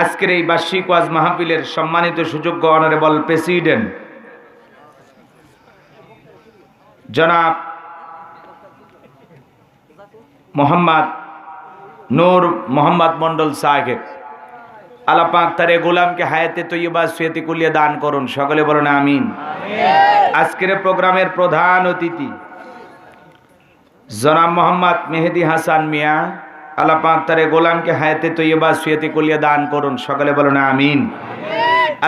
আজকের এই বার্ষিক ওয়াজ মাহফিলের সম্মানিত সুযোগ্য অনারেবল প্রেসিডেন্ট জনাব মোহাম্মদ নূর মোহাম্মদ মন্ডল সাহেব। আল্লাহ পাক তার গোলামকে হায়াতে তৈবা সুয়েতে কুলিয়ে দান করুন। সকলে বলুন আমিন। আজকের প্রোগ্রামের প্রধান অতিথি জনাব মোহাম্মদ মেহেদি হাসান মিয়া আল্লাহ পাক তার গোলামকে হায়াতে তৈবা সুয়েতে কুলিয়ে দান করুন। সকলে বলুন আমিন।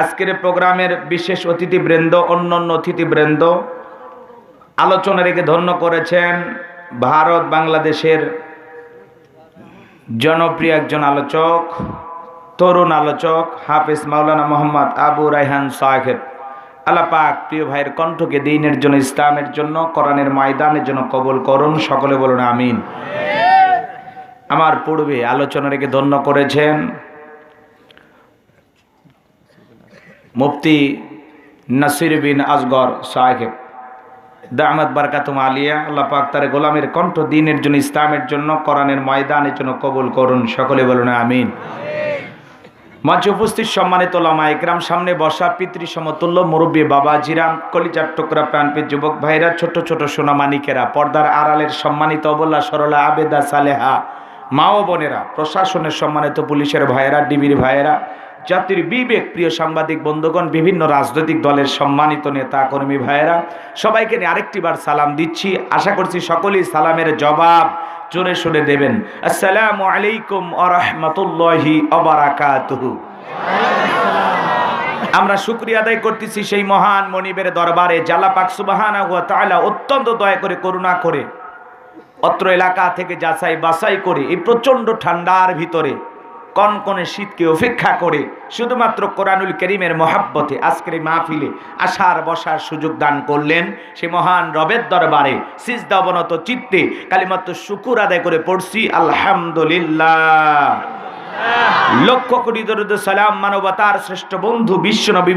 আজকের প্রোগ্রামের বিশেষ অতিথিবৃন্দ অন্য অন্য অতিথিবৃন্দ আলোচনা রেখে ধন্য করেছেন ভারত বাংলাদেশের জনপ্রিয় একজন আলোচক, তরুণ আলোচক, হাফিজ মাওলানা মোহাম্মদ আবু রাইহান সাহেব। আল্লাহ পাক প্রিয় ভাইয়ের কণ্ঠকে দিনের জন্য, ইসলামের জন্য, কোরআনের ময়দানের জন্য কবল করুন। সকলে বলুন আমিন। আমার পূর্বে আলোচনা রেখে ধন্য করেছেন মুফতি নাসির বিন আসগর সাহেব। দাহমদ বারকাতুম আলিয়া, আল্লাহ পাক তার গোলামের কণ্ঠ দিনের জন্য, ইসলামের জন্য, কোরআনের ময়দানের জন্য কবুল করুন। সকলে বলুন আমিন। মঞ্চে উপস্থিত সম্মানিত লামা একরাম, সামনে বসা পিতৃ সমতুল্য মুরব্বী বাবা জিরাম কলিজার টুকরা প্রাণপের যুবক ভাইরা, ছোট ছোট সোনামানিকেরা পর্দার আড়ালের সম্মানিত অবল্লা সরলা আবেদা সালেহা মা ও বোনেরা, প্রশাসনের সম্মানিত পুলিশের ভাইয়েরা, ডিবির ভাইয়েরা, জাতির বিবেক প্রিয় সাংবাদিক বন্ধুগণ, বিভিন্ন রাজনৈতিক দলের সম্মানিত নেতা, কর্মী ভাইয়েরা, সবাইকে নিয়ে আরেকটি বার সালাম দিচ্ছি। আশা করছি সকলেই সালামের জবাব জোরে শুনে দেবেন। আসসালামু আলাইকুম আরহামতুল্লাহি অবরাকাতুহু আমরা শুক্রিয়া আদায় করতেছি সেই মহান মনিবের দরবারে জালা পাক সুবাহানা হুয়া অত্যন্ত দয়া করে, করুণা করে। অত্র এলাকা থেকে যাচাই বাছাই করে এই প্রচণ্ড ঠান্ডার ভিতরে কনকনে শীতকে অপেক্ষা করে শুধুমাত্র কোরআনুল করিমের মহাব্বতে আজকের মাহফিলে আসার বসার সুযোগ দান করলেন সে মহান রবের দরবারে সিজদাবনত চিত্তে কালিমাত্র শুকুর আদায় করে পড়ছি, আলহামদুলিল্লাহ। লক্ষ কোটি দরুদ সালাম মানবতার শ্রেষ্ঠ বন্ধু,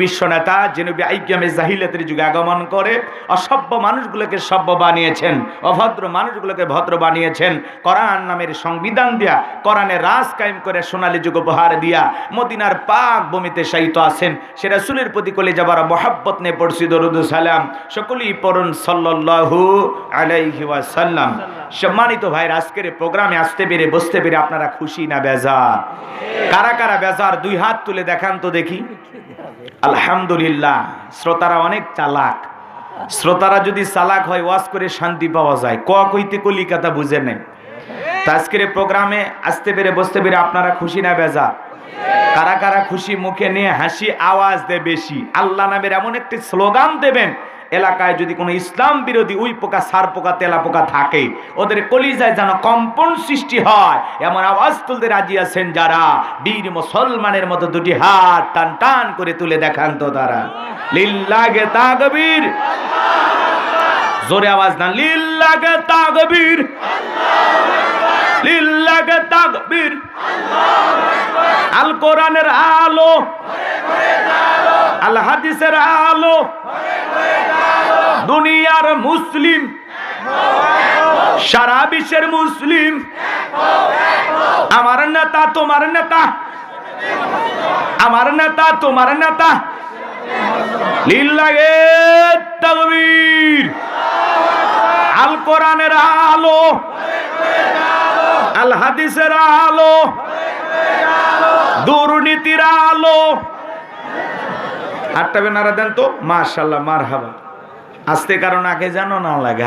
বিশ্ব নেতা জেনবী আইকামে জাহিলাতের যুগে আগমন করে, অসভ্য মানুষগুলোকে সভ্য বানিয়েছেন, অভদ্র মানুষগুলোকে ভদ্র বানিয়েছেন, কোরআন নামের সংবিধান দিয়া, কোরআনের রাজ কায়েম করে সোনালী যুগ উপহার দিয়া, মদিনার পাক ভূমিতে শায়িত আছেন, সে রাসূলের প্রতি কলে যাবার মহাব্বত পড়ছি দরুদ সালাম। সকলেই পড়ুন সাল্লাল্লাহু আলাইহি ওয়াসাল্লাম। সম্মানিত ভাই আজকের প্রোগ্রামে আসতে পেরে, বসতে পেরে আপনারা খুশি না বেজার? কারা কারা বেজার? দুই হাত তুলে দেখান তো দেখি। আলহামদুলিল্লাহ, শ্রোতারা অনেক চালাক। শ্রোতারা যদি চালাক হয়, ওয়াজ করে শান্তি পাওয়া যায়। ক কইতে কলিকাতা বুঝে তা আজকের প্রোগ্রামে আসতে পেরে, বসতে পেরে আপনারা খুশি না বেজা কারা কারা খুশি মুখে নিয়ে হাসি আওয়াজ দেয় বেশি? আল্লাহ নামের এমন একটি স্লোগান দেবেন এলাকায় যদি কোনো ইসলাম বিরোধী উই পোকা, সার পোকা, তেলা পোকা থাকে, ওদের কলিজায় যেন কম্পন সৃষ্টি হয়, এমন আওয়াজ তুলতে রাজি আছেন যারা? বীর মুসলমানের মতো দুটি হাত টান টান করে তুলে দেখান তো তারা। লিল্লাগে তাগবীর। জোরে আওয়াজ না লিল্লাগে তাগবীর। লিল্লাগে তাগবীর। আল কোরআনের আলো। আল হাদিসের আলো। দুনিয়ার মুসলিম। সারা বিশ্বের মুসলিম। আমার নেতা, তোমার নেতা। আমার নেতা, তোমার নেতা। লিল্লাহে তাকবীর। আল কোরআনের আলো। আল হাদিসের আলো। দুর্নীতির আলো। আটটা বেনারা দেন তো। মার্শাল্লাহ মার হাবা আসতে কারণ আগে জানো না লাগে